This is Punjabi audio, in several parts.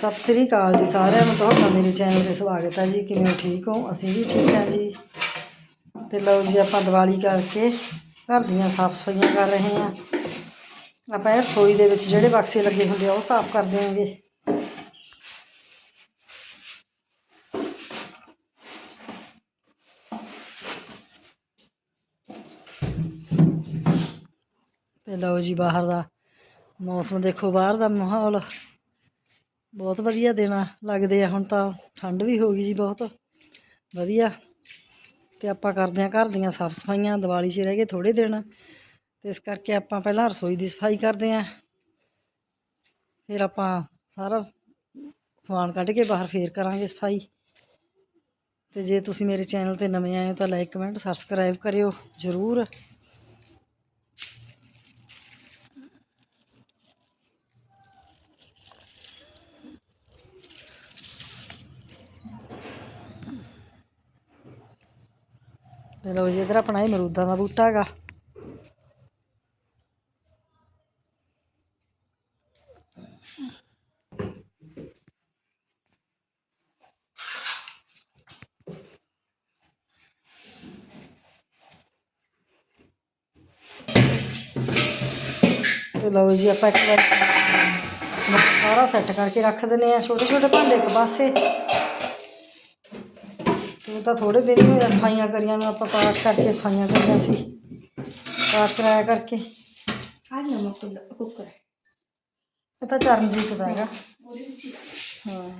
ਸਤਿ ਸ੍ਰੀ ਅਕਾਲ ਜੀ ਸਾਰਿਆਂ ਨੂੰ, ਤੁਹਾਡਾ ਮੇਰੇ ਚੈਨਲ ਤੇ ਸਵਾਗਤ ਹੈ ਜੀ। ਕਿਵੇਂ ਹੋ ਠੀਕ ਹੋ? ਅਸੀਂ ਵੀ ਠੀਕ ਹਾਂ ਜੀ। ਤੇ ਲਓ ਜੀ, ਆਪਾਂ ਦੀਵਾਲੀ ਕਰਕੇ ਘਰ ਦੀਆਂ ਸਾਫ਼ ਸਫਾਈਆਂ ਕਰ ਰਹੇ ਹਾਂ। ਆਪਾਂ ਇਹ ਰਸੋਈ ਦੇ ਵਿੱਚ ਜਿਹੜੇ ਬਕਸੇ ਲੱਗੇ ਹੁੰਦੇ ਆ, ਉਹ ਸਾਫ਼ ਕਰ ਦੇਵਾਂਗੇ ਤੇ ਲਓ ਜੀ, ਬਾਹਰ ਦਾ ਮੌਸਮ ਦੇਖੋ, ਬਾਹਰ ਦਾ ਮਾਹੌਲ। ਬਹੁਤ ਵਧੀਆ ਦਿਨ ਲੱਗਦੇ ਆ ਹੁਣ ਤਾਂ, ਠੰਡ ਵੀ ਹੋ ਗਈ ਜੀ ਬਹੁਤ। ਵਧੀਆ। ਤੇ ਆਪਾਂ ਕਰਦੇ ਹਾਂ ਘਰ ਦੀਆਂ ਸਾਫ਼ ਸਫਾਈਆਂ, ਦੀਵਾਲੀ 'ਚ ਰਹਿ ਗਏ ਥੋੜੇ ਦਿਨ। ਤੇ ਇਸ ਕਰਕੇ ਆਪਾਂ ਪਹਿਲਾਂ ਰਸੋਈ ਦੀ ਸਫ਼ਾਈ ਕਰਦੇ ਹਾਂ ਫਿਰ ਆਪਾਂ ਸਾਰਾ ਸਮਾਨ ਕੱਢ ਕੇ ਬਾਹਰ ਫੇਰ ਕਰਾਂਗੇ ਸਫ਼ਾਈ। ਤੇ ਜੇ ਤੁਸੀਂ ਮੇਰੇ ਚੈਨਲ ਤੇ ਨਵੇਂ ਆਏ ਹੋ ਤਾਂ ਲਾਈਕ, ਕਮੈਂਟ, ਸਬਸਕ੍ਰਾਈਬ ਕਰਿਓ ਜ਼ਰੂਰ। ਤੇ ਲਓ ਜੀ, ਇਧਰ ਆਪਣਾ ਇਹ ਮਰੂਦਾਂ ਦਾ ਬੂਟਾ ਹੈਗਾ। ਤੇ ਲਓ ਜੀ, ਆਪਾਂ ਇੱਕ ਵਾਰ ਸਾਰਾ ਸੈੱਟ ਕਰਕੇ ਰੱਖ ਦਿੰਨੇ ਆ ਛੋਟੇ ਛੋਟੇ ਭਾਂਡੇ ਇੱਕ ਪਾਸੇ। ਤੂੰ ਤਾਂ ਥੋੜੇ ਦਿਨ ਹੀ ਹੋਇਆ ਸਫਾਈਆਂ ਕਰੀਆਂ ਨੂੰ ਆਪਾਂ ਪਾਠ ਕਰਕੇ ਸਫਾਈਆਂ ਕਰੀਆਂ ਸੀ। ਪਾਠ ਕਰਾਇਆ ਕਰਕੇ। ਆ ਨਮਕ ਕੁੱਲ- ਕੁੱਕਰ ਹੈ। ਇਹ ਤਾਂ ਚਰਨਜੀਤ ਦਾ ਹੈਗਾ। ਉਹਦੇ ਵਿੱਚ ਹੀ ਹਾਂ।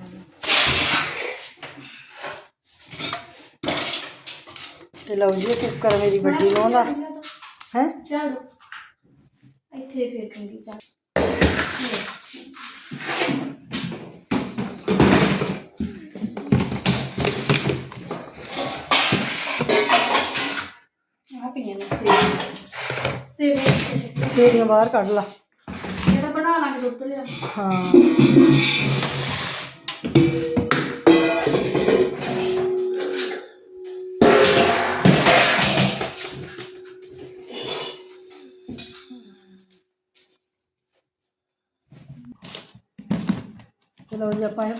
ਤੇ ਲਓ ਜੀ ਇਹ ਕੁੱਕਰ ਮੇਰੀ ਵੱਡੀ ਲੋਂ ਦਾ। ਹੈ? ਝਾੜੂ। ਇੱਥੇ ਫੇਰ ਕੰਗੀ ਝਾੜੂ। ਆ ਪਈਆਂ ਨੇ ਬਾਹਰ ਕੱਢ ਲਾ। ਇਹਦਾ ਬਣਾ ਲਾਂਗੇ ਦੁੱਧ ਲਿਆ। ਹਾਂ। ਚਲੋ ਜੀ ਆਪਾਂ ਇਹ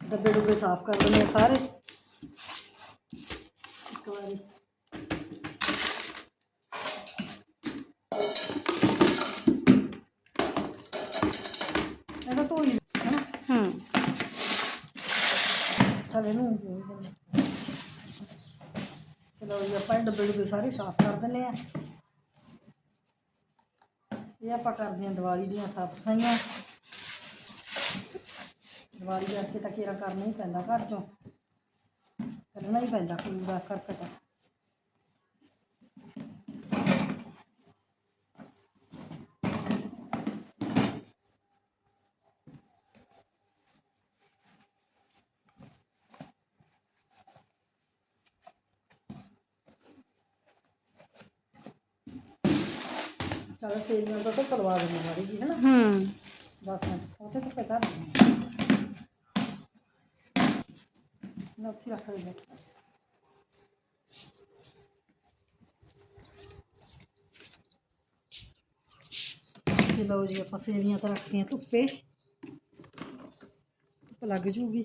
ਡੱਬੇ ਡੁੱਬੇ ਸਾਫ਼ ਕਰ ਹਾਂ ਸਾਰੇ। ਇੱਕ ਵਾਰੀ ਇਹਦਾ ਧੋਈ ਹੈ ਹੂੰ ਥੱਲੇ ਨੂੰ ਜੋੜ ਦਿੰਦੇ ਚਲੋ ਜੀ ਆਪਾਂ ਇਹ ਡੱਬੇ ਡੁੱਬੇ ਸਾਰੇ ਸਾਫ਼ ਕਰ ਦਿੰਦੇ ਆ। ਇਹ ਆਪਾਂ ਕਰਦੇ ਹਾਂ ਦੀਵਾਲੀ ਦੀਆਂ ਸਾਫ਼ ਸਫਾਈਆਂ। ਦੀਵਾਲੀ ਕਰਕੇ ਤਾਂ ਕੀਰਾ ਕਰਨਾ ਹੀ ਪੈਂਦਾ ਘਰ ਚੋਂ। ਕਰਨਾ ਹੀ ਪੈਂਦਾ ਕੂੜਾ ਕਰਕਟ। ਚਲ ਸੇਵੀਆਂ ਤਾਂ ਧੁੱਪ ਲਵਾ ਦਿੰਦੇ ਮਾੜੀ ਜੀ ਹੈ ਨਾ ਹੂੰ। 10 ਮਿੰਟ ਉੱਥੇ ਧੁੱਪੇ ਧਰ ਨਾ ਉੱਥੇ ਰੱਖ ਦੇ ਤੇ ਲਓ ਜੀ ਆਪਾਂ ਸੇਵੀਆਂ ਤਾਂ ਰੱਖਦੀਆਂ ਧੁੱਪੇ। ਧੁੱਪ ਲੱਗ ਜੂਗੀ।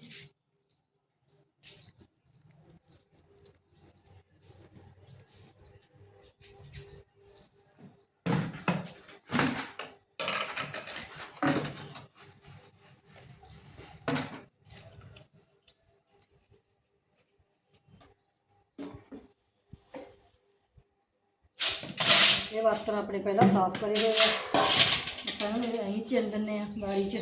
ਇਹ ਬਰਤਨ ਆਪਣੇ ਪਹਿਲਾਂ ਸਾਫ਼ ਕਰੇ ਹੋਏ ਆ। ਆਪਾਂ ਇਹਨੂੰ ਇਹ ਐਂ ਆ ਬਾਰੀ 'ਚ।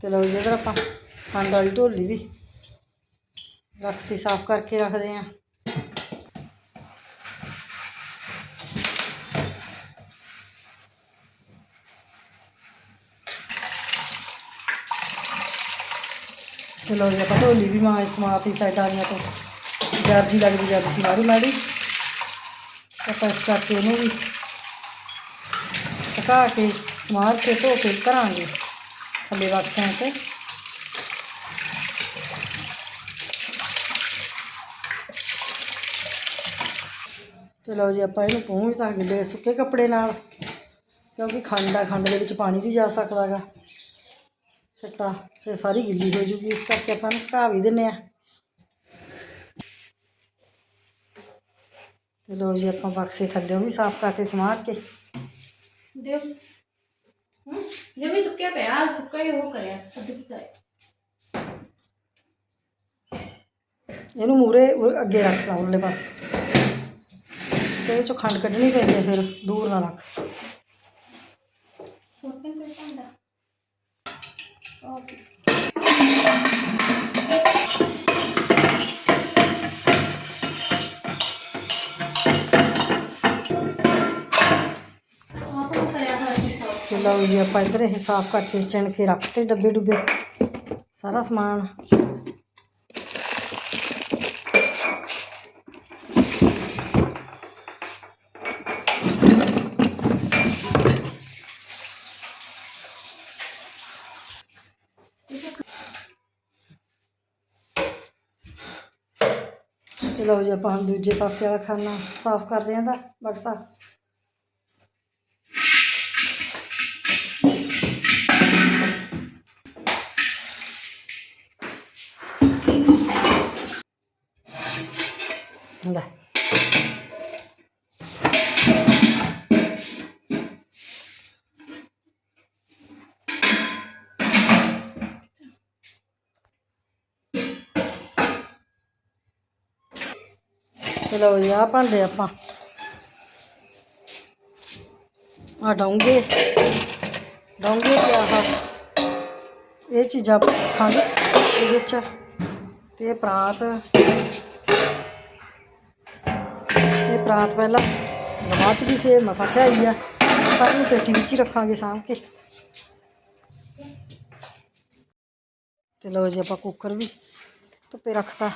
ਤੇ ਲਓ ਜੀ, ਇੱਧਰ ਆਪਾਂ ਖੰਡ ਵਾਲੀ ਢੋਲੀ ਵੀ ਰੱਖਤੀ ਸਾਫ਼ ਕਰਕੇ ਰੱਖਦੇ ਆਂ ਤੇ ਲਓ ਜੀ, ਆਪਾਂ ਢੋਲੀ ਵੀ ਮਾਂ ਸਮਾਪਤੀ ਸਾਈਡਾਂ ਤੋਂ ਜਰਜੀ ਲੱਗਦੀ ਜਾਂਦੀ ਸੀ ਮਾਰੂ ਮਾੜੀ। ਆਪਾਂ ਇਸ ਕਰਕੇ ਇਹਨੂੰ ਵੀ ਸੁਕਾ ਕੇ, ਸਮਾਰ ਕੇ ਧੋ ਕੇ ਕਰਾਂਗੇ। ਥੱਲੇ ਬਕਸਿਆਂ 'ਚ ਚਲੋ ਜੀ, ਆਪਾਂ ਇਹਨੂੰ ਪੂੰਝ ਤਾਂ ਗਿੱਲੇ ਸੁੱਕੇ ਕੱਪੜੇ ਨਾਲ, ਕਿਉਂਕਿ ਖੰਡ ਆ, ਖੰਡ ਦੇ ਵਿੱਚ ਪਾਣੀ ਵੀ ਜਾ ਸਕਦਾ ਗਾ। ਛੱਟਾ ਫਿਰ ਸਾਰੀ ਗਿੱਲੀ ਹੋ ਜੂਗੀ, ਇਸ ਕਰਕੇ ਆਪਾਂ ਨੂੰ ਸੁਕਾ ਵੀ ਦਿੰਨੇ ਆ। ਤੇ ਲਓ ਜੀ, ਆਪਾਂ ਬਕਸੇ ਥੱਲੇ ਵੀ ਸਾਫ਼ ਕਰਕੇ ਸਮਾਰ ਕੇ। ਦਿਓ ਜਿਵੇਂ ਸੁੱਕਿਆ ਪਿਆ ਸੁੱਕਾ ਹੀ ਉਹ ਕਰਿਆ ਅੱਧ ਕੀਤਾ ਹੈ ਇਹਨੂੰ ਮੂਰੇ ਅੱਗੇ ਰੱਖ ਲਾ ਉਰਲੇ ਪਾਸੇ। ਤੇ ਇਹ ਚੋਂ ਖੰਡ ਕੱਢਣੀ ਪੈਂਦੀ ਹੈ ਫਿਰ ਦੂਰ ਨਾ ਰੱਖ। ਸੁੱਕੇ ਕੋਈ ਭਾਂਡਾ? ਆਪ ਤੇ ਲਓ ਜੀ, ਆਪਾਂ ਇੱਧਰ ਇਹ ਸਾਫ਼ ਕਰਕੇ ਚਿਣ ਕੇ ਰੱਖਤੇ ਡੱਬੇ ਡੁੱਬੇ। ਸਾਰਾ ਸਮਾਨ। ਤੇ ਲਓ ਜੀ, ਆਪਾਂ ਹੁਣ ਦੂਜੇ ਪਾਸੇ ਵਾਲਾ ਖਾਨਾ ਸਾਫ਼ ਕਰਦੇ ਆਂ ਦਾ ਬਕਸਾ। ਲੈ ਚਲੋ ਜੀ ਆ ਭਾਂਡੇ ਆਪਾਂ ਆ ਡੋਂਗੇ ਡੋਂਗੇ ਤੇ ਆਹ ਇਹ ਚੀਜ਼ਾਂ ਖਾਂਦੇ ਇਹ ਵਿੱਚ ਤੇ ਇਹ ਰਾਤ ਪਹਿਲਾਂ ਗਵਾਚ ਚ ਵੀ ਸੇ, ਮਸਾ ਆਈ ਆ। ਪਰ ਨੂੰ ਪੇਟੀ ਵਿੱਚ ਹੀ ਰੱਖਾਂਗੇ ਸਾਂਭ ਕੇ। ਤੇ ਲਓ ਜੀ ਆਪਾਂ ਕੁੱਕਰ ਵੀ ਧੁੱਪੇ ਰੱਖਤਾ,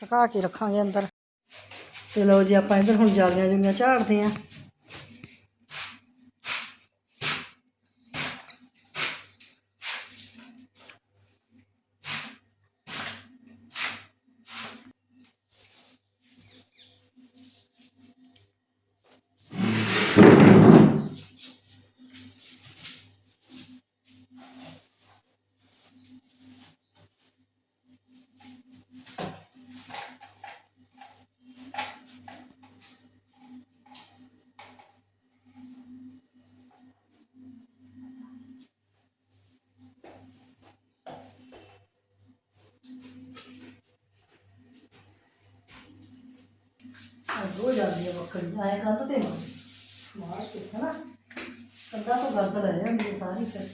ਸੁਕਾ ਕੇ ਰੱਖਾਂਗੇ ਅੰਦਰ। ਤੇ ਲਓ ਜੀ ਆਪਾਂ ਇੱਧਰ ਹੁਣ ਜਾਲੀਆਂ ਜੁਲੀਆਂ ਝਾੜਦੇ ਆਂ ਹੋ ਜਾਂਦੀ ਹੈ ਬੱਕਰੀ ਆਏ ਕੰਧ ਤੇ ਮਾਰ ਕੇ ਹੈ ਕੰਧਾਂ ਤੋਂ ਗਰਦ ਲੈ ਜਾਂਦੀ ਹੈ ਸਾਰੀ ਫਿਰ।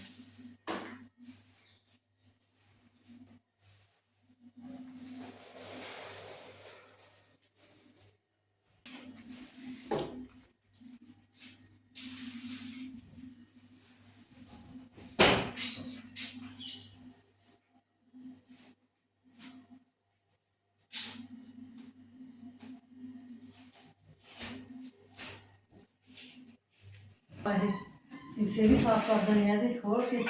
ਆਏ ਸੀਸੇ ਵੀ ਸਾਫ਼ ਕਰ ਦਿੰਦੇ ਆ ਇਹਦੇ ਖੋਲ ਕੇ।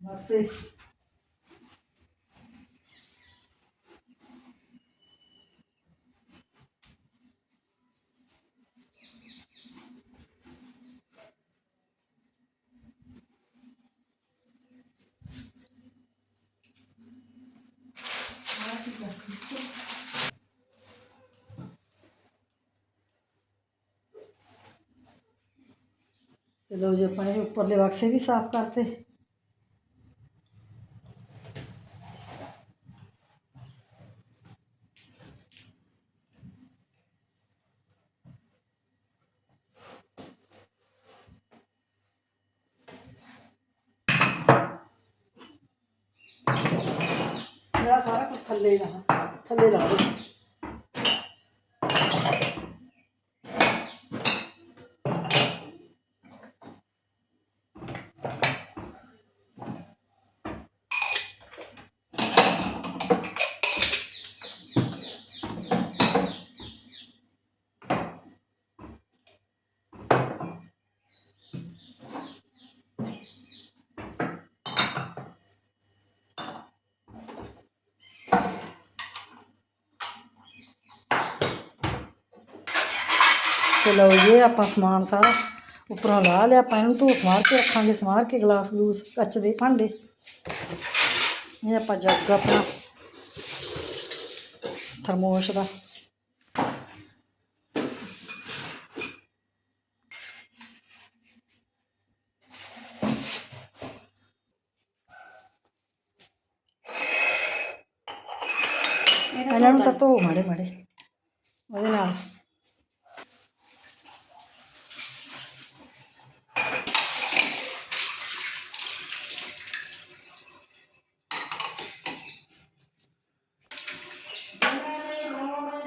ਬਕਸੇ लो जी अपने ऊपरले बक्से भी साफ करते सारा कुछ थले रहा थले ला ਤੇ ਲਓ ਜੀ ਆਪਾਂ ਸਮਾਨ ਸਾਰਾ ਉੱਪਰੋਂ ਲਾ ਲਿਆ, ਆਪਾਂ ਇਹਨੂੰ ਧੋ ਸਮਾਰ ਕੇ ਰੱਖਾਂਗੇ, ਸਮਾਰ ਕੇ ਗਲਾਸ ਗਲੂਸ ਕੱਚ ਦੇ ਭਾਂਡੇ। ਇਹ ਆਪਾਂ ਜੱਗ ਆਪਣਾ, ਥਰਮੋਸ਼ ਦਾ ਇਹਨਾਂ ਨੂੰ ਤਾਂ ਧੋ ਮਾੜੇ ਮਾੜੇ ਉਹਦੇ ਨਾਲ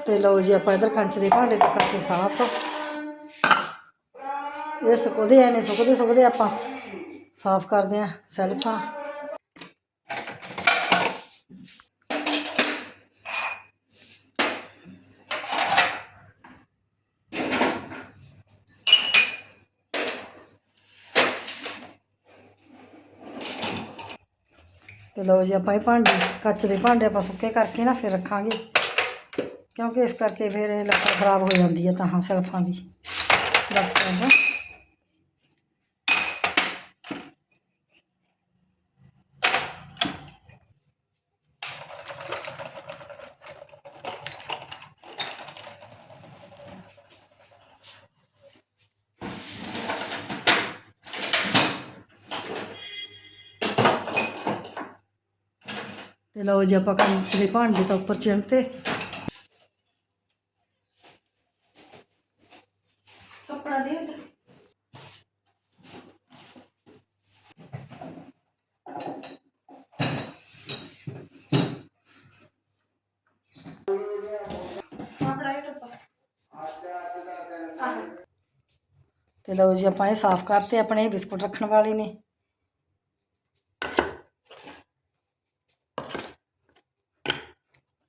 ਤੇ ਲਓ ਜੀ, ਆਪਾਂ ਇਧਰ ਕੰਚ ਦੇ ਭਾਂਡੇ ਤੇ ਕਰਕੇ ਸਾਫ਼ ਇਹ ਸੁੱਕਦੇ ਐ ਨੇ ਸੁੱਕਦੇ ਸੁੱਕਦੇ ਆਪਾਂ। ਸਾਫ਼ ਕਰਦੇ ਆ ਸੈਲਫਾਂ ਤੇ ਲਓ ਜੀ, ਆਪਾਂ ਇਹ ਭਾਂਡੇ, ਕੱਚ ਦੇ ਭਾਂਡੇ ਆਪਾਂ ਸੁੱਕੇ ਕਰਕੇ ਨਾ ਫਿਰ ਰੱਖਾਂਗੇ। ਕਿਉਂਕਿ ਇਸ ਕਰਕੇ ਫਿਰ ਇਹ ਲੱਕੜ ਖਰਾਬ ਹੋ ਜਾਂਦੀ ਹੈ ਤਾਂ ਹਾਂ ਸੈਲਫਾਂ ਦੀ। ਬਕਸਿਆਂ 'ਚ ਤੇ ਲਓ ਜੀ ਆਪਾਂ ਕੰਚ ਦੇ ਭਾਂਡੇ ਤਾਂ ਉੱਪਰ ਚਿਣ ਤੇ ਕੱਪੜਾ ਦੇ ਉਧਰ ਆਪੜਾ ਇਹ ਟੱਪਾ ਆਹ ਤੇ ਲਓ ਜੀ ਆਪਾਂ ਇਹ ਸਾਫ਼ ਕਰਤੇ ਆਪਣੇ ਬਿਸਕੁਟ ਰੱਖਣ ਵਾਲੇ ਨੇ।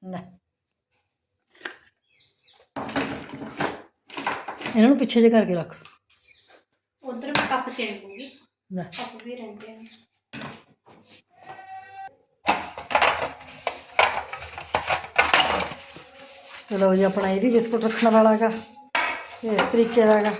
ਲੈ। ਇਹਨਾਂ ਨੂੰ ਪਿੱਛੇ ਜੇ ਕਰਕੇ ਰੱਖ। ਉਧਰ ਮੈਂ ਕੱਪ ਚੇਂਜ ਦੂੰਗੀ ਲੈ। ਕੱਪ ਵੀ ਰਹਿੰਦੇ ਨੇ ਤੇ ਲਓ ਜੀ ਆਪਣਾ ਇਹ ਵੀ ਬਿਸਕੁਟ ਰੱਖਣ ਵਾਲਾ ਹੈਗਾ। ਇਸ ਤਰੀਕੇ ਦਾ ਹੈਗਾ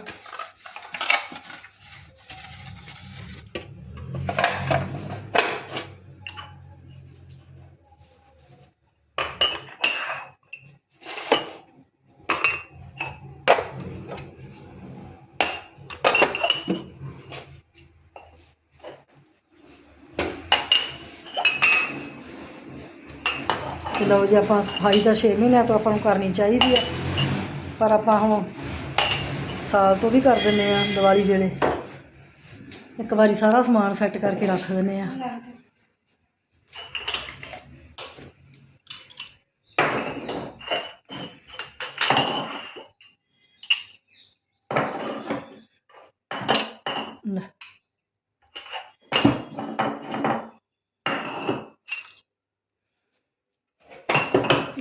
ਤੇ ਲਓ ਜੀ, ਆਪਾਂ ਸਫ਼ਾਈ ਤਾਂ 6 ਮਹੀਨਿਆਂ ਤੋਂ ਆਪਾਂ ਨੂੰ ਕਰਨੀ ਚਾਹੀਦੀ ਹੈ ਪਰ ਆਪਾਂ ਹੁਣ ਸਾਲ ਤੋਂ ਵੀ ਕਰ ਦਿੰਨੇ ਆ ਦੀਵਾਲੀ ਵੇਲੇ। ਇੱਕ ਵਾਰੀ ਸਾਰਾ ਸਮਾਨ ਸੈੱਟ ਕਰਕੇ ਰੱਖ ਦਿੰਨੇ ਆ।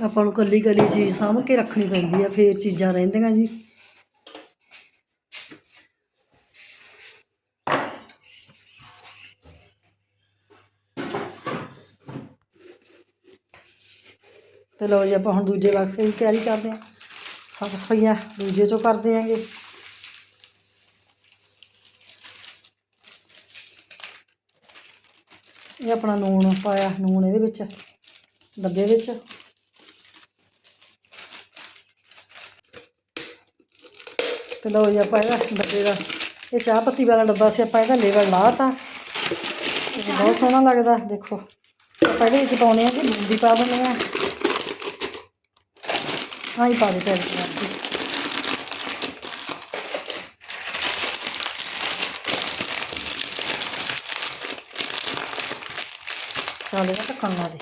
ਆਪਾਂ ਨੂੰ ਕੱਲੀ ਕੱਲੀ ਚੀਜ਼ ਸਾਂਭ ਕੇ ਰੱਖਣੀ ਪੈਂਦੀ ਆ, ਫੇਰ ਚੀਜ਼ਾਂ ਰਹਿੰਦੀਆਂ ਜੀ। ਤੇ ਲਓ ਜੀ, ਆਪਾਂ ਹੁਣ ਦੂਜੇ ਬਕਸੇ ਦੀ ਤਿਆਰੀ ਕਰਦੇ ਹਾਂ ਸਾਫ਼ ਸਫਾਈਆਂ ਦੂਜੇ ਚੋਂ ਕਰਦੇ ਆਂਗੇ। ਇਹ ਆਪਣਾ ਨੂਣ ਪਾਇਆ ਨੂਣ ਇਹਦੇ ਵਿੱਚ, ਡੱਬੇ ਵਿੱਚ। ਤੇ ਲਓ ਜੀ ਆਪਾਂ ਇਹਦਾ ਡੱਬੇ ਦਾ, ਇਹ ਚਾਹ ਪੱਤੀ ਵਾਲਾ ਡੱਬਾ ਸੀ, ਆਪਾਂ ਇਹਦਾ ਲੇਬਲ ਲਾਤਾ। ਇਹ ਬਹੁਤ ਸੋਹਣਾ ਲੱਗਦਾ, ਦੇਖੋ। ਆਪਾਂ ਇਹਦੇ ਵਿੱਚ ਪਾਉਣੇ ਆ ਕਿ ਬੂੰਦੀ ਪਾ ਦਿੰਦੇ ਆ। ਹਾਂ ਹੀ ਪਾ ਦੇ ਪੈਰ ਤੇ ਚੱਲ ਢੱਕਣ ਲਾ ਦੇ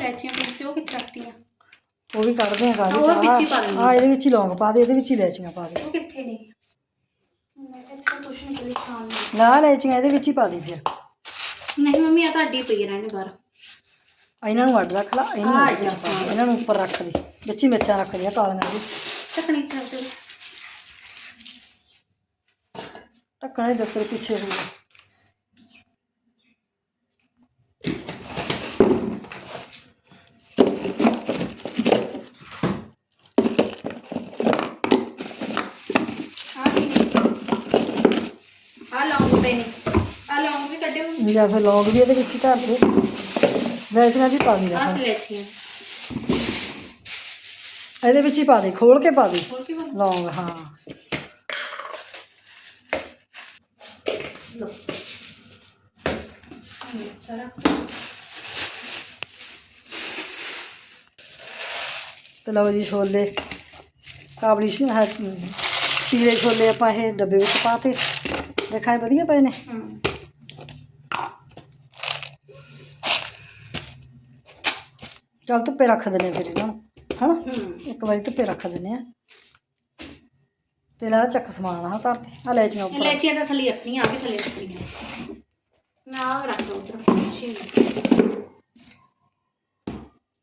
ਲੈਚੀਆਂ ਪੀਸੇ ਉਹ ਕਿੱਥੇ ਰੱਖਤੀਆਂ ਉਹ ਵੀ ਕੱਢਦੇ ਆ ਕਾਹਦੇ ਉਹ ਵਿੱਚ ਹੀ ਪਾ ਦਿੰਦੀ ਆ। ਇਹਦੇ ਵਿੱਚ ਹੀ ਲੌਂਗ ਪਾ ਦੇ ਇਹਦੇ ਵਿੱਚ ਹੀ ਲੈਚੀਆਂ ਪਾ ਦੇ। ਉਹ ਕਿੱਥੇ ਨੇ? ਮੈਂ ਕਿਹਾ ਇੱਥੇ ਕੁਛ ਨਹੀਂ ਕਰੀ ਖਾਣ ਨੂੰ। ਨਾ ਲੈਚੀਆਂ ਇਹਦੇ ਵਿੱਚ ਹੀ ਪਾ ਦੇ ਫਿਰ। ਨਹੀਂ ਮੰਮੀ ਆ ਤੁਹਾਡੀ ਪਈ ਰਹਿਣੇ ਬਾਹਰ। ਆ ਇਹਨਾਂ ਨੂੰ ਅੱਡ ਰੱਖ ਲਾ ਇਹਨੂੰ ਨੂੰ ਉੱਪਰ ਰੱਖ ਦੇ ਵਿੱਚ ਹੀ ਮਿਰਚਾਂ ਰੱਖ ਦੇ ਕਾਲੀਆਂ ਦੀ। ਟਕਣੀ ਚੱਲ ਤੇ। ਢੱਕਣ ਦੇ ਪਿੱਛੇ ਹੋ ਗਿਆ ਆ ਕੀ ਆ ਲੌਂਗ ਪਏ ਨੇ ਆ ਲੌਂਗ ਵੀ ਕੱਢੇ ਹੋਏ ਜਾਂ ਫਿਰ ਲੌਂਗ ਵੀ ਇਹਦੇ ਵਿੱਚ ਹੀ ਧਰ ਦੇ ਲੈਚੀਆਂ ਜੀ ਪਾ ਦੇ ਆ ਆਪਾਂ ਲੈਚੀਆਂ ਇਹਦੇ ਵਿੱਚ ਹੀ ਪਾ ਦੇ ਖੋਲ ਕੇ ਪਾ ਦੇ। ਹੋਰ ਕੀ ਬਣ ਲੌਂਗ ਹਾਂ। ਲੋ ਅੱਛਾ ਰੱਖ ਤੇ ਲਓ ਜੀ ਛੋਲੇ। ਕਾਬਲੀ ਸ਼ ਹੈ ਪੀਲੇ ਛੋਲੇ ਆਪਾਂ ਇਹ ਡੱਬੇ ਵਿੱਚ ਪਾਤੇ। ਦੇਖਾਂ ਇਹ ਵਧੀਆ ਪਏ ਨੇ। ਹੂੰ। ਚੱਲ ਧੁੱਪੇ ਰੱਖ ਦਿੰਨੇ ਫਿਰ ਇਹਨਾਂ ਨੂੰ ਹਨਾ? ਇੱਕ ਵਾਰੀ ਧੁੱਪੇ ਰੱਖ ਦਿੰਨੇ ਆ ਤੇ ਲਾ ਚੱਕ ਸਮਾਨ ਆ ਧਰ ਤੇ ਆ ਲੈਚੀਆਂ ਉੱਪਰ। ਲੈਚੀਆਂ ਤਾਂ ਥੱਲੇ ਰੱਖਣੀਆਂ ਆ ਵੀ ਥੱਲੇ ਰੱਖਣੀਆਂ। ਮੈਂ ਆ ਰੱਖ ਦੋ ਉਧਰ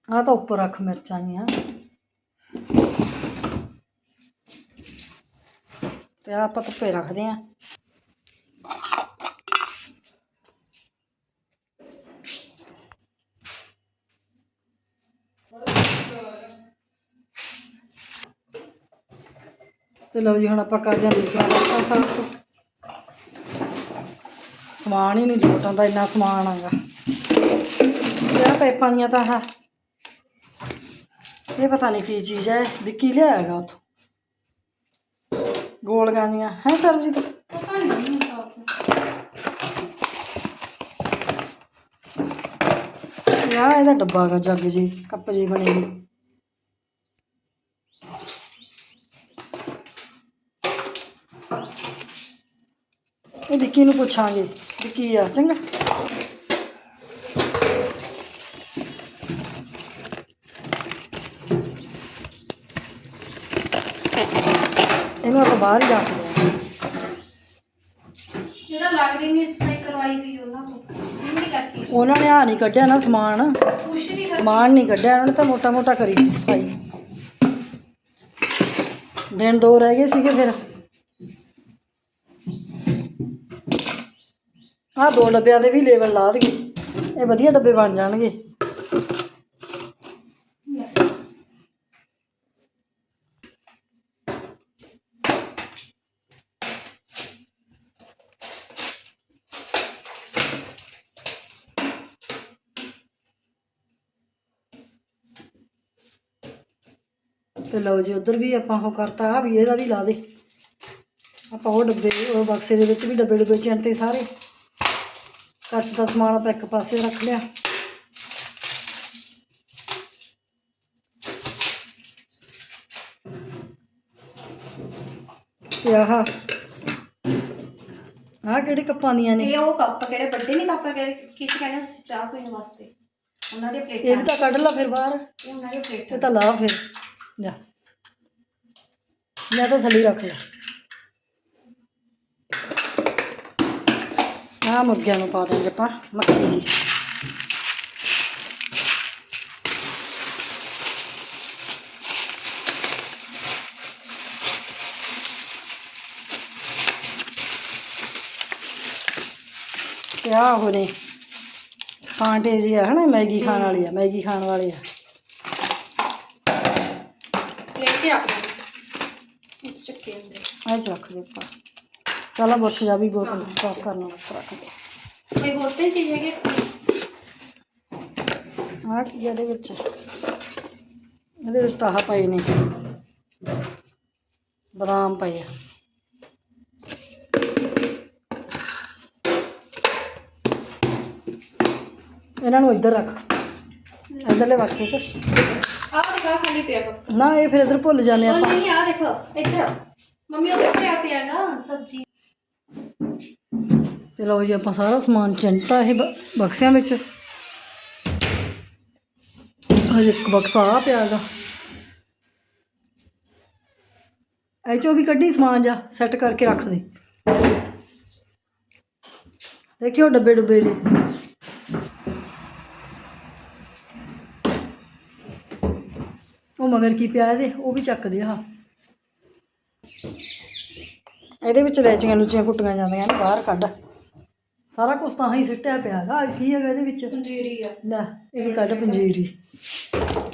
ਆ ਤਾਂ ਉੱਪਰ ਰੱਖ ਮਿਰਚਾਂ ਹੀ ਆ ਤੇ ਆਹ ਆਪਾਂ ਧੁੱਪੇ ਰੱਖਦੇ ਆ ਤੇ ਲਓ ਜੀ, ਹੁਣ ਆਪਾਂ ਕਰ ਜਾਂਦੇ ਦੂਸਰਾ ਰਸਤਾ ਸਾਫ਼ ਸਮਾਨ ਹੀ ਨਹੀਂ ਲੋਟ ਆਉਂਦਾ ਇੰਨਾ ਸਮਾਨ ਆਗਾ। ਇਹ ਪੈਪਾਂ ਦੀਆਂ ਤਾਂ ਆਹ? ਇਹ ਪਤਾ ਨਹੀਂ ਕੀ ਚੀਜ਼ ਹੈ ਵਿੱਕੀ ਲਿਆਏਗਾ ਉਥੋਂ? ਗੋਲੀਆਂ ਜੀਆਂ ਹੈ ਸਰਬਜੀਤ? ਪਤਾ ਨਹੀਂ ਯਾਰ, ਇਹਦਾ ਡੱਬਾ ਗਾ ਜੱਗ ਜੀ, ਕੱਪ ਜੀ ਬਣੇ ਨੇ ਇਹ ਵਿੱਕੀ ਨੂੰ ਪੁੱਛਾਂਗੇ। ਵਿੱਕੀ ਆ ਚੰਗਾ। ਇਹਨੂੰ ਆਪਾਂ ਬਾਹਰ ਹੀ ਰੱਖ ਲਿਆ। ਜਿਹੜਾ ਲੱਗ ਰਹੀ ਨਹੀਂ ਸਪਰੇ ਕਰਵਾਈ ਵੀ ਉਹਨਾਂ ਤੋਂ। ਨਹੀਂ ਕਰਕੇ। ਉਹਨਾਂ ਨੇ ਆ ਨਹੀਂ ਕੱਢਿਆ ਨਾ ਸਮਾਨ। ਕੁਛ ਨਹੀਂ ਕਰ ਸਮਾਨ ਨਹੀਂ ਕੱਢਿਆ ਉਹਨਾਂ ਨੇ ਤਾਂ ਮੋਟਾ ਮੋਟਾ ਕਰੀ ਸੀ ਸਫ਼ਾਈ। ਦਿਨ ਦੋ ਰਹਿ ਗਏ ਸੀਗੇ ਫਿਰ। ਆਹ ਦੋ ਡੱਬਿਆਂ ਦੇ ਵੀ ਲੇਬਲ ਲਾ ਦਈਏ। ਇਹ ਵਧੀਆ ਡੱਬੇ ਬਣ ਜਾਣਗੇ। ਤੇ ਲਓ ਜੀ, ਉਧਰ ਵੀ ਆਪਾਂ ਉਹ ਕਰਤਾ ਆ ਵੀ ਇਹਦਾ ਵੀ ਲਾ ਦੇ। ਆਪਾਂ ਉਹ ਡੱਬੇ, ਉਹ ਬਕਸੇ ਦੇ ਵਿੱਚ ਵੀ ਡੱਬੇ ਡੁੱਬੇ ਚਿੰਤੇ ਸਾਰੇ। ਕੱਚ ਦਾ ਸਮਾਨ ਆਪਾਂ ਇੱਕ ਪਾਸੇ ਰੱਖ ਲਿਆ। ਤੇ ਆਹ ਆਹ ਕਿਹੜੇ ਕੱਪਾਂ ਦੀਆਂ ਨੇ? ਇਹ ਉਹ ਕੱਪ ਕਿਹੜੇ ਵੱਡੇ ਨਹੀਂ ਕੱਪ ਕਿਹੜੇ? ਕਿਸ ਕਹਿੰਦੇ ਤੁਸੀਂ ਚਾਹ ਪੀਣ ਵਾਸਤੇ? ਉਹਨਾਂ ਦੇ ਇਹ ਪਲੇਟਾਂ। ਵੀ ਤਾਂ ਕੱਢ ਲਾ ਫਿਰ ਬਾਹਰ। ਇਹ ਉਹਨਾਂ ਦੇ ਇਹ ਪਲੇਟਾਂ ਤਾਂ ਲਾ ਫਿਰ। ਜਾ। ਮੈਂ ਤਾਂ ਥੱਲੇ ਰੱਖ ਲਿਆ। ਆ ਮੁਰਗਿਆਂ ਨੂੰ ਪਾ ਦਾਂਗੇ ਆਪਾਂ ਮੱਕੀ ਜੀ ਤੇ ਆ ਹੋਣੇ ਕਾਂਟੇ ਜੀ ਆ ਹਨਾ ਮੈਗੀ ਖਾਣ ਵਾਲੀ ਆ ਮੈਗੀ ਖਾਣ ਵਾਲੇ ਆ। 'ਚ ਰੱਖ ਦੋ ਇਸ ਚੱਕੇ ਆਹ ਚ ਰੱਖ ਦੇ ਉੱਪਰ ਚਲਾ ਬੁਰਸ਼ ਜਾ ਵੀ ਬੋਤਲ ਸਾਫ਼ ਕਰਨ ਵਾਸਤੇ ਰੱਖ ਦੇ ਕੋਈ ਹੋਰ ਤਾਂ ਚੀਜ਼ ਹੈਗੀ ਆਹ ਕੀ ਆ ਇਹਦੇ ਵਿੱਚ? ਇਹਦੇ ਵਿੱਚ ਤਾਂ ਆਹ ਪਏ ਨੇ। ਬਦਾਮ ਪਏ ਆ। ਇਹਨਾਂ ਨੂੰ ਇੱਧਰ ਰੱਖ। ਇੱਧਰਲੇ ਬਕਸੇ 'ਚ। ਆਹ ਦੇਖਾ ਖਾਲੀ ਪਿਆ ਬਕਸ। ਨਾ ਇਹ ਫਿਰ ਇੱਧਰ ਭੁੱਲ ਜਾਂਦੇ ਆਪਾਂ। ਨਹੀਂ ਆ ਦੇਖੋ ਇੱਧਰ। ਮੰਮੀ ਉਹ ਪਿਆ ਪਿਆਗਾ ਸਬਜ਼ੀ। ਤੇ ਲਓ ਜੀ, ਆਪਾਂ ਸਾਰਾ ਸਮਾਨ ਚੰਟਾ ਇਹ ਬਕਸਿਆਂ ਵਿੱਚ। ਹਜੇ ਇੱਕ ਬਕਸਾ ਆ ਪਿਆ ਪਿਆਗਾ ਇਹ ਚੋਂ ਵੀ ਕੱਢੀ ਸਮਾਨ ਜਾ ਸੈੱਟ ਕਰਕੇ ਰੱਖ ਦੇ। ਦੇਖਿਓ ਡੱਬੇ ਡੁੱਬੇ ਜੇ। ਉਹ ਮਗਰ ਕੀ ਪਿਆ ਇਹਦੇ? ਉਹ ਵੀ ਚੱਕਦੇ ਆ ਇਹਦੇ ਵਿੱਚ ਰੈਚੀਆਂ ਲੁਚੀਆਂ ਕੁੱਟੀਆਂ ਜਾਂਦੀਆਂ ਨੇ, ਬਾਹਰ ਕੱਢ। ਸਾਰਾ ਕੁਝ ਤਾਂ ਹੀ ਸਿੱਟਿਆ ਪਿਆ ਹੈਗਾ ਕੀ ਹੈਗਾ ਇਹਦੇ ਵਿੱਚ? ਪੰਜੀਰੀ ਆ। ਲੈ ਇਹ ਵੀ ਕੱਢ ਪੰਜੀਰੀ।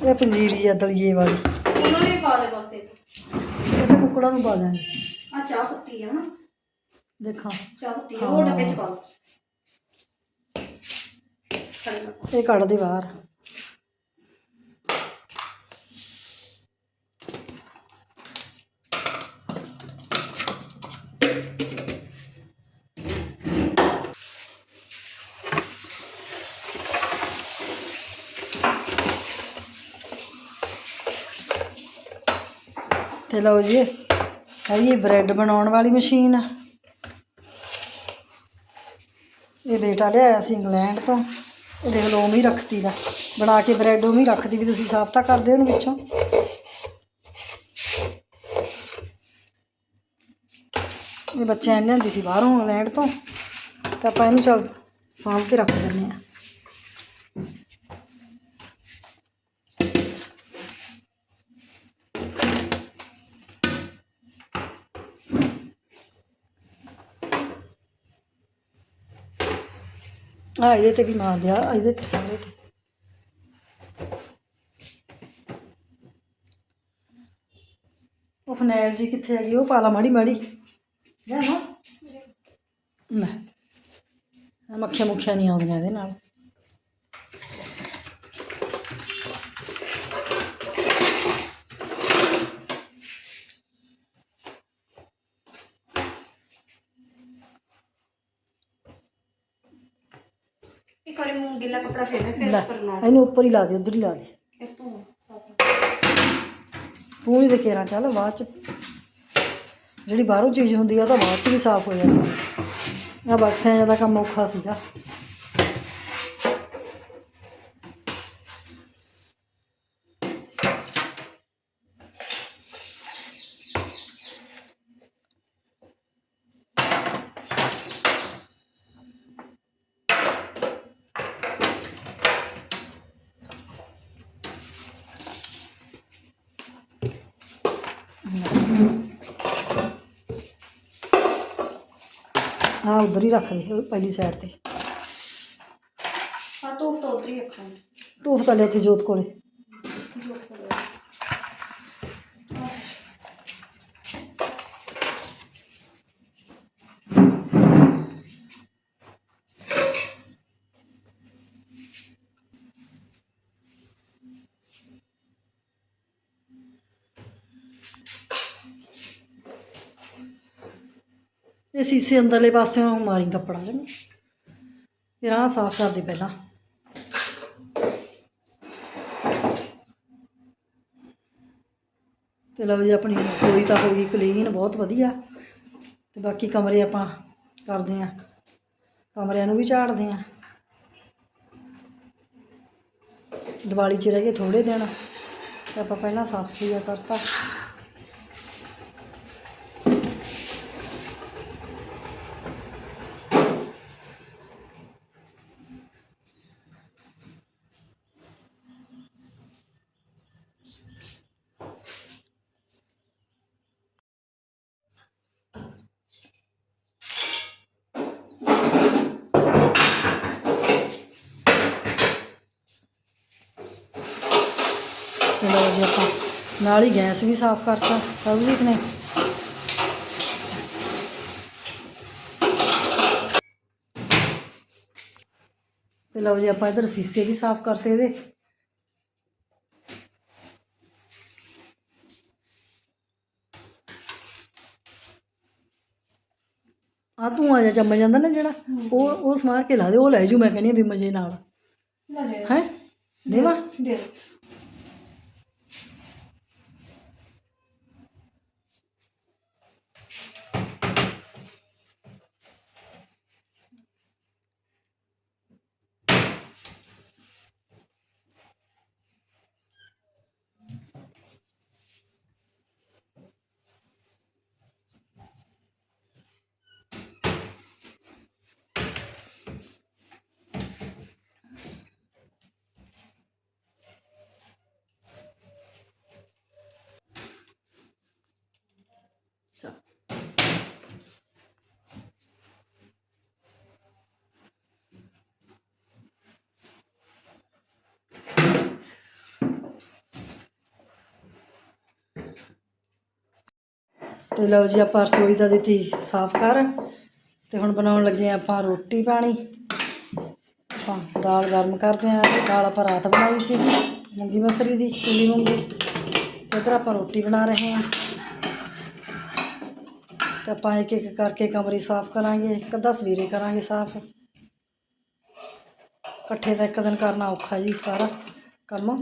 ਇਹ ਪੰਜੀਰੀ ਆ ਦਲੀਏ ਵਾਲੀ। ਉਹਨਾਂ ਨੇ ਪਾ ਦੇ ਬਸ ਇਹ ਤਾਂ ਕੁੱਕੜਾਂ ਨੂੰ ਪਾ ਦਾਂਗੇ ਆ ਚਾਹ ਪੱਤੀ ਆ ਨਾ। ਦੇਖਾਂ। ਚਾਹ ਪੱਤੀ ਆ ਉਹ ਡੱਬੇ ਚ ਪਾ ਦੋ ਖੜੇ ਇਹ ਕੱਢ ਦੇ ਬਾਹਰ। ਲਓ ਜੀ, ਇਹ ਇਹ ਬ੍ਰੈਡ ਬਣਾਉਣ ਵਾਲੀ ਮਸ਼ੀਨ ਆ। ਇਹ ਬੇਟਾ ਲਿਆਇਆ ਸੀ ਇੰਗਲੈਂਡ ਤੋਂ। ਇਹ ਦੇਖ ਲਓ ਉਵੇਂ ਹੀ ਰੱਖਤੀ ਦਾ। ਬਣਾ ਕੇ ਬ੍ਰੈਡ ਉਵੇਂ ਹੀ ਰੱਖਦੀ ਵੀ ਤੁਸੀਂ ਸਾਫ਼ ਤਾਂ ਕਰਦੇ ਉਹਨੂੰ ਵਿੱਚੋਂ। ਇਹ ਬੱਚਿਆਂ ਨੇ ਲਿਆਂਦੀ ਸੀ ਬਾਹਰੋਂ ਇੰਗਲੈਂਡ ਤੋਂ। ਤਾਂ ਆਪਾਂ ਇਹਨੂੰ ਚੱਲ ਸਾਂਭ ਕੇ ਰੱਖ ਦਿੰਦੇ ਆ ਆ, ਇਹਦੇ ਤੇ ਵੀ ਮਾਰ ਦਿਆ ਇਹਦੇ ਤੇ ਸਾਰੇ ਤੇ। ਉਹ ਫਨੈਲ ਜੀ ਕਿੱਥੇ ਹੈਗੀ, ਉਹ ਪਾਲਾ ਮਾੜੀ ਮਾੜੀ। ਲੈ ਨਾ। ਨਾ ਮੱਖੀਆਂ ਮੁੱਖੀਆਂ ਨਹੀਂ ਆਉਂਦੀਆਂ ਇਹਦੇ ਨਾਲ। ਮੂੰਹ ਗਿੱਲਾ ਕੱਪੜਾ ਫੇਰਨਾ ਫਿਰ ਲੈ ਉੱਪਰ ਨਾਲ ਇਹਨੂੰ ਉੱਪਰ ਹੀ ਲਾ ਦੇ ਉਧਰ ਹੀ ਲਾ ਦੇ ਇਹ ਤੋਂ ਸਾਫ਼ ਤੂੰ ਹੀ ਦੇ ਕੇਰਾ ਚੱਲ ਬਾਅਦ ਚ ਜਿਹੜੀ ਬਾਹਰੋਂ ਚੀਜ਼ ਹੁੰਦੀ ਆ ਉਹ ਤਾਂ ਬਾਅਦ ਚ ਵੀ ਸਾਫ਼ ਹੋ ਜਾਂਦੀ ਆ। ਬਕਸਿਆਂ ਜ਼ਿਆਦਾ ਕੰਮ ਔਖਾ ਸੀਗਾ। ਆ ਉਧਰ ਹੀ ਰੱਖ ਦੇ ਪਹਿਲੀ ਸਾਈਡ ਤੇ। ਆ ਤੂੰ ਤਾਂ ਉਧਰ ਹੀ ਰੱਖਾਂ ਤਾਂ ਲੈ ਇੱਥੇ ਜੋਤ ਕੋਲੇ। ਜੋ ਕੋਲ। ਇਹ ਸੀਸੇ ਅੰਦਰਲੇ ਪਾਸਿਓਂ ਮਾਰੀ ਕੱਪੜਾ ਜਮ ਫਿਰ ਆਹ ਸਾਫ਼ ਕਰ ਦੇ ਪਹਿਲਾਂ। ਤੇ ਲਓ ਜੀ, ਆਪਣੀ ਰਸੋਈ ਤਾਂ ਹੋ ਗਈ ਕਲੀਨ ਬਹੁਤ ਵਧੀਆ। ਤੇ ਬਾਕੀ ਕਮਰੇ ਆਪਾਂ ਕਰਦੇ ਆਂ ਕਮਰਿਆਂ ਨੂੰ ਵੀ ਝਾੜਦੇ ਆਂ ਦੀਵਾਲੀ 'ਚ ਰਹਿ ਗਏ ਥੋੜੇ ਦਿਨ। ਤੇ ਆਪਾਂ ਪਹਿਲਾਂ ਸਾਫ਼ ਸੁਥਰਾ ਕਰਤਾ ਤੇ ਲਓ ਜੀ ਆਪਾਂ ਨਾਲ ਹੀ ਗੈਸ ਵੀ ਸਾਫ਼ ਕਰਤਾ ਸਬਜ਼ੀਤ ਨੇ। ਤੇ ਲਓ ਜੀ ਆਪਾਂ ਇਧਰ ਸੀਸੇ ਵੀ ਸਾਫ਼ ਕਰਤੇ ਇਹਦੇ। ਆ ਤੂੰ ਆ ਜਾ ਚੰਮ ਜਾਂਦਾ ਨਾ ਜਿਹੜਾ ਉਹ ਉਹ ਸਮਾਰ ਕੇ ਲਾ ਦੇ ਉਹ ਲੈ ਜੂ ਮੈਂ ਕਹਿੰਦੀ ਹਾਂ ਵੀ ਮਜੇ ਨਾਲ। ਹੈ? ਦੇਵਾ? ਦੇ ਤੇ ਲਓ ਜੀ ਆਪਾਂ ਰਸੋਈ ਦਾ ਦਿੱਤੀ ਸਾਫ਼ ਕਰ ਤੇ ਹੁਣ ਬਣਾਉਣ ਲੱਗੇ ਹਾਂ ਆਪਾਂ ਰੋਟੀ ਪਾਣੀ। ਆਪਾਂ ਦਾਲ ਗਰਮ ਕਰਦੇ ਹਾਂ ਦਾਲ ਆਪਾਂ ਰਾਤ ਬਣਾਈ ਸੀ ਮੂੰਗੀ ਮਸਰੀ ਦੀ ਪੀਲੀ ਮੂੰਗੀ। ਤੇ ਇੱਧਰ ਆਪਾਂ ਰੋਟੀ ਬਣਾ ਰਹੇ ਹਾਂ। ਤੇ ਆਪਾਂ ਇੱਕ ਇੱਕ ਕਰਕੇ ਕਮਰੇ ਸਾਫ਼ ਕਰਾਂਗੇ, ਇੱਕ ਅੱਧਾ ਸਵੇਰੇ ਕਰਾਂਗੇ ਸਾਫ਼। ਇਕੱਠੇ ਤਾਂ ਇੱਕ ਦਿਨ ਕਰਨਾ ਔਖਾ ਜੀ ਸਾਰਾ ਕੰਮ।